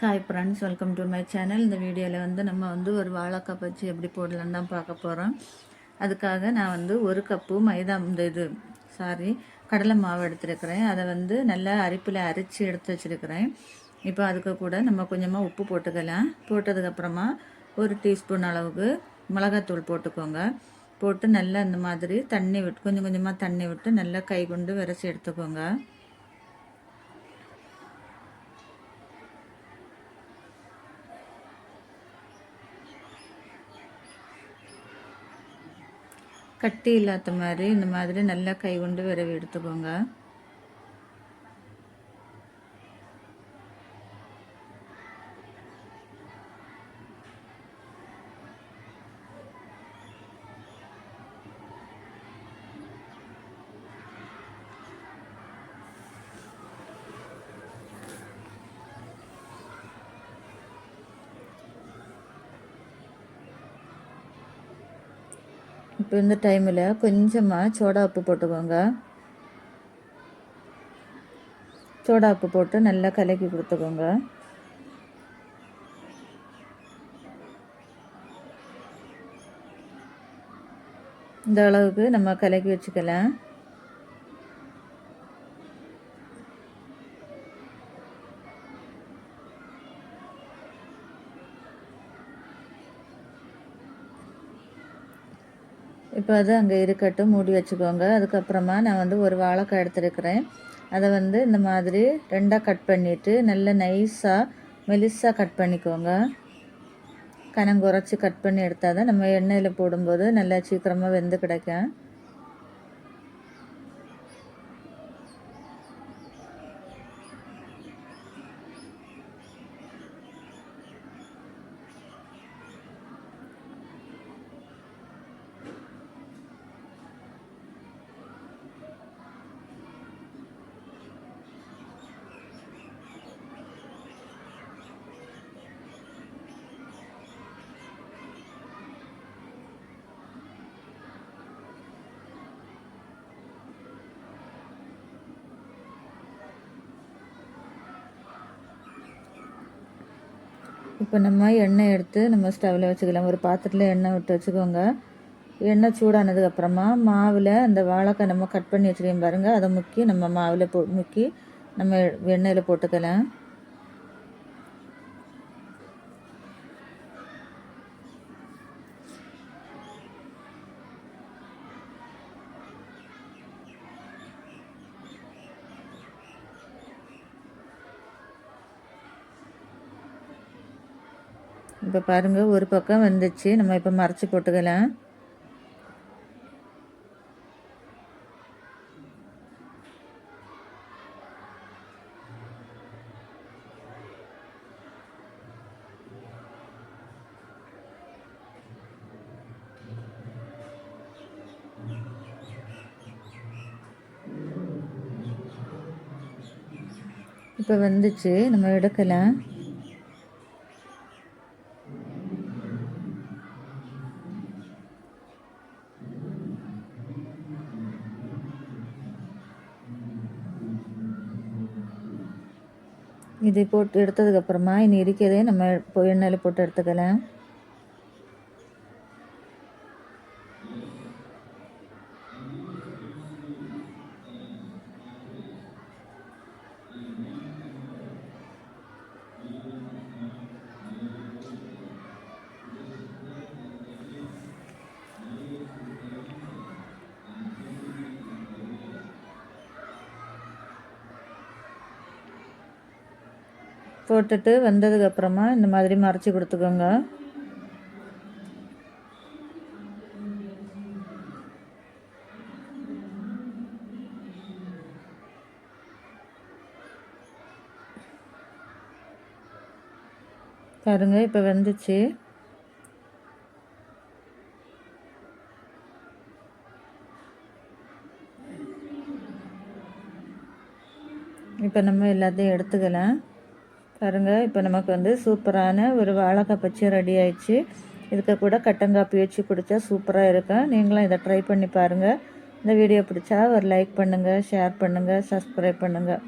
Hi friends welcome to my channel இந்த வீடியோவில் வந்து நம்ம வந்து ஒரு வாழைக்காய் பச்சி எப்படி போடலான்னு தான் பார்க்க போகிறோம் அதுக்காக நான் வந்து ஒரு கப்பு மைதா இந்த இது சாரி கடலை மாவு எடுத்துருக்கிறேன். அதை வந்து நல்லா அரிப்பில் அரித்து எடுத்து வச்சுருக்கிறேன். இப்போ அதுக்கு கூட நம்ம கொஞ்சமாக உப்பு போட்டுக்கலாம். போட்டதுக்கப்புறமா ஒரு டீஸ்பூன் அளவுக்கு மிளகாத்தூள் போட்டுக்கோங்க. போட்டு நல்லா இந்த மாதிரி தண்ணி விட்டு கொஞ்சம் கொஞ்சமாக தண்ணி விட்டு நல்லா கை கொண்டு விரைச்சி எடுத்துக்கோங்க. கட்டி இல்லாத மாதிரி இந்த மாதிரி நல்லா கை கொண்டு விரவி எடுத்துக்கோங்க. இப்போ இந்த டைமில் கொஞ்சமாக சோடா உப்பு போட்டுக்கோங்க. சோடா உப்பு போட்டு நல்லா கலக்கி கொடுத்துக்கோங்க. இந்த அளவுக்கு நம்ம கலக்கி வச்சுக்கலாம். இப்போ அது அங்கே இருக்கட்டும் மூடி வச்சுக்கோங்க. அதுக்கப்புறமா நான் வந்து ஒரு வாழைக்காய் எடுத்துருக்கிறேன். அதை வந்து இந்த மாதிரி ரெண்டாக கட் பண்ணிவிட்டு நல்ல நைஸாக மெலிஸாக கட் பண்ணிக்கோங்க. கனம் குறைச்சி கட் பண்ணி எடுத்தால் தான் நம்ம எண்ணெயில் போடும்போது நல்லா சீக்கிரமாக வெந்து கிடைக்கும். இப்போ நம்ம எண்ணெய் எடுத்து நம்ம ஸ்டவ்வில் வச்சுக்கலாம். ஒரு பாத்திரத்தில் எண்ணெய் விட்டு வச்சுக்கோங்க. எண்ணெய் சூடானதுக்கப்புறமா மாவில் அந்த வாழைக்காய் நம்ம கட் பண்ணி வச்சுருக்கோம் பாருங்கள் அதை முக்கி நம்ம மாவில் போ முக்கி நம்ம எண்ணெயில் போட்டுக்கலாம். இப்போ பாருங்கள் ஒரு பக்கம் வந்துச்சு. நம்ம இப்போ மறைச்சி போட்டுக்கலாம். இப்போ வந்துச்சு. நம்ம எடுக்கலாம். இது போட்டு எடுத்ததுக்கப்புறமா இனி இருக்கிறதே நம்ம எண்ணெயில் போட்டு எடுத்துக்கலாம். போட்டுட்டு வந்ததுக்கப்புறமா இந்த மாதிரி மறைச்சி கொடுத்துக்கோங்க. பாருங்கள் இப்போ வெந்துச்சு. இப்போ நம்ம எல்லாத்தையும் எடுத்துக்கலாம். பாருங்கள் இப்போ நமக்கு வந்து சூப்பரான ஒரு வாழைக்காய் பச்சை ரெடி ஆயிடுச்சு. இதுக்கு கூட கட்டங்காப்பி வச்சு குடித்தா சூப்பராக இருக்கும். நீங்களும் இதை ட்ரை பண்ணி பாருங்கள் இந்த வீடியோ பிடிச்சா ஒரு லைக் பண்ணுங்கள் ஷேர் பண்ணுங்கள் சப்ஸ்கிரைப் பண்ணுங்கள்